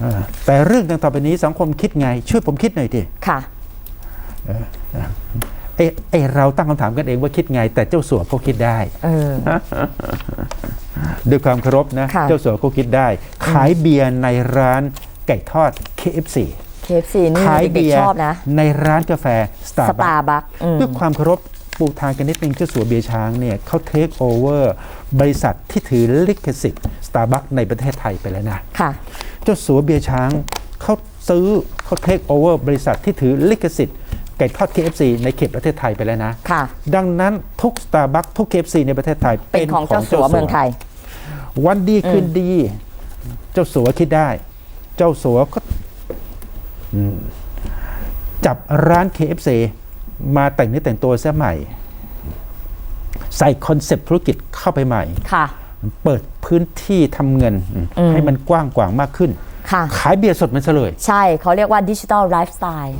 เออแต่เรื่องต่างต่อไปนี้สังคมคิดไง ช่วยผมคิดหน่อยดิค่ะไอ้ไอ้เราตั้งคำถามกันเองว่าคิดไง แต่เจ้าสัวเขาคิดได้เออด้วยความเคารพนะค่ะเจ้าสัวเขาคิดได้ ขายเบียร์ในร้านไก่ทอด KFC KFC นี่ขายเด็กเบียๆร์ชอบนะ ในร้านกาแฟสตาสร์บัตาคร์บัคด้วยความเคารพปูทางกันนิดนึงเจ้าสัวเบียร์ช้างเนี่ยเขาเทคโอเวอร์บริษัทที่ถือลิขสิทธิ์สตาร์บัคในประเทศไทยไปแล้วนะ ค่ะ เจ้าสัวเบียร์ช้างเขาซื้อเขาเทคโอเวอร์บริษัทที่ถือลิขสิทธิ์ไก่ทอด KFC ในเขตประเทศไทยไปแล้วนะค่ะ ดังนั้นทุก Starbucks ทุก KFC ในประเทศไทยเป็นของเจ้าสัวเมืองไทย วันดีคืนดี เจ้าสัวคิดได้ เจ้าสัวก็อืมจับร้าน KFC มาแต่งเนื้อแต่งตัวเสียใหม่ ใส่คอนเซปต์ธุรกิจเข้าไปใหม่ค่ะ เปิดพื้นที่ทำเงินอืมให้มันกว้างกวางมากขึ้นค่ะขายเบียร์สดมันซะเลยใช่เขาเรียกว่าดิจิ t a ลไลฟ์สไตล์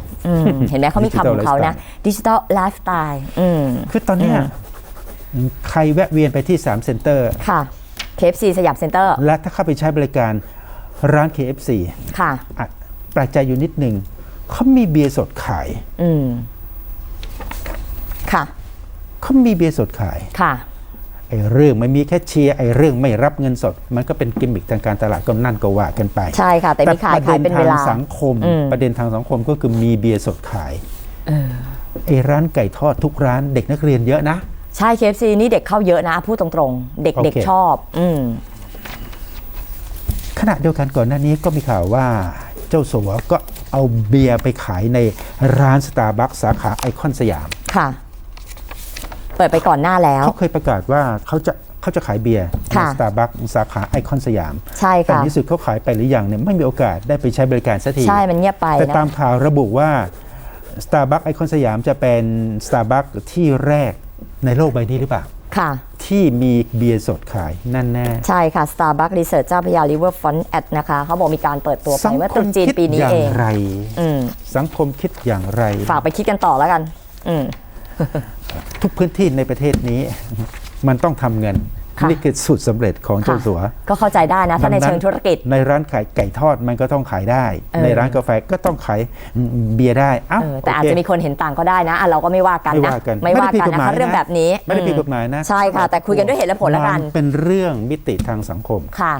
เห็นไหมเขามีคำของเขานะดิจิ t a ลไลฟ์สไตล์อืมคือตอนเนี้ยใครแวะเวียนไปที่3เซ็นเตอร์ค่ะ KFC สยามเซ็นเตอร์และถ้าเข้าไปใช้บริการร้าน KFC ค่ะอะแปลกใจอยู่นิดหนึ่งเขามีเบียร์สดขาย อืม ค่ะเขามีเบียร์สดขาย ค่ะ ไอ้เรื่องไม่มีแค่เชียร์ไอ้เรื่องไม่รับเงินสด มันก็เป็นกิมมิคทางการตลาดก็นั่นก็ว่ากันไป ใช่ค่ะ แต่มีขายประขายด็เป็นเวลาทางสังคมอืมประเด็นทางสังคมก็คือมีเบียร์สดขายเออไอ้ร้านไก่ทอดทุกร้านเด็กนักเรียนเยอะนะ ใช่ KFC นี่เด็กเข้าเยอะนะพูดตรงๆ เด็กโอเด็กเคชอบ อืมขณะเดียวกันก่อนหน้านี้ก็มีข่าวว่าเจ้าสัวก็เอาเบียร์ไปขายในร้านสตาร์บัคสาขาไอคอนสยามค่ะ เปิดไปก่อนหน้าแล้ว เขาเคยประกาศว่าเขาจะเขาจะขายเบียร์ในค่ะสตาร์บัคสาขาไอคอนสยาม ใช่แต่ค่ะในที่สุดเขาขายไปหรือยังเนี่ยไม่มีโอกาสได้ไปใช้บริการสักที ใช่ มันเงียบไปแต่นะตามข่าวระบุว่า Starbucks ไอคอนสยามจะเป็น Starbucks ที่แรกในโลกใบนี้หรือเปล่าค่ะที่มีเบียร์สดขายนั่นแน่ ใช่ค่ะ Starbucks Research เจ้าพระยา Riverfront Ad นะคะ เขาบอกมีการเปิดตัวไปสังเมื่อคตรุมษจีนคิดปีนี้อย่าเองงไรอืมสังคมคิดอย่างไร ฝากไปคิดกันต่อแล้วกัน อืม ทุกพื้นที่ในประเทศนี้ มันต้องทำเงินค่ะนี่คือสูตรสำเร็จของเจ้าค่ะสัว ก็เข้าใจได้นะ ถ้าในดังเชิงธุรกิจ ในร้านขายไก่ทอดมันก็ต้องขายได้เออในร้านกาแฟก็ต้องขายเบียร์ได้เอ้าเออแต่อาจโเคจะมีคนเห็นต่างก็ได้นะอะเราก็ไม่ว่ากันไม่นะว่ากันไม่ว่าไม่ได้ผิดกันกฎหนะมายคะเรื่องนะแบบนี้ ไม่ได้ผิดอืกฎหมายนะ ใช่ค่ะ แต่คุยกันด้วยเหตุและผลแล้วกันมัน เป็นเรื่องมิติทางสังคมค่ะ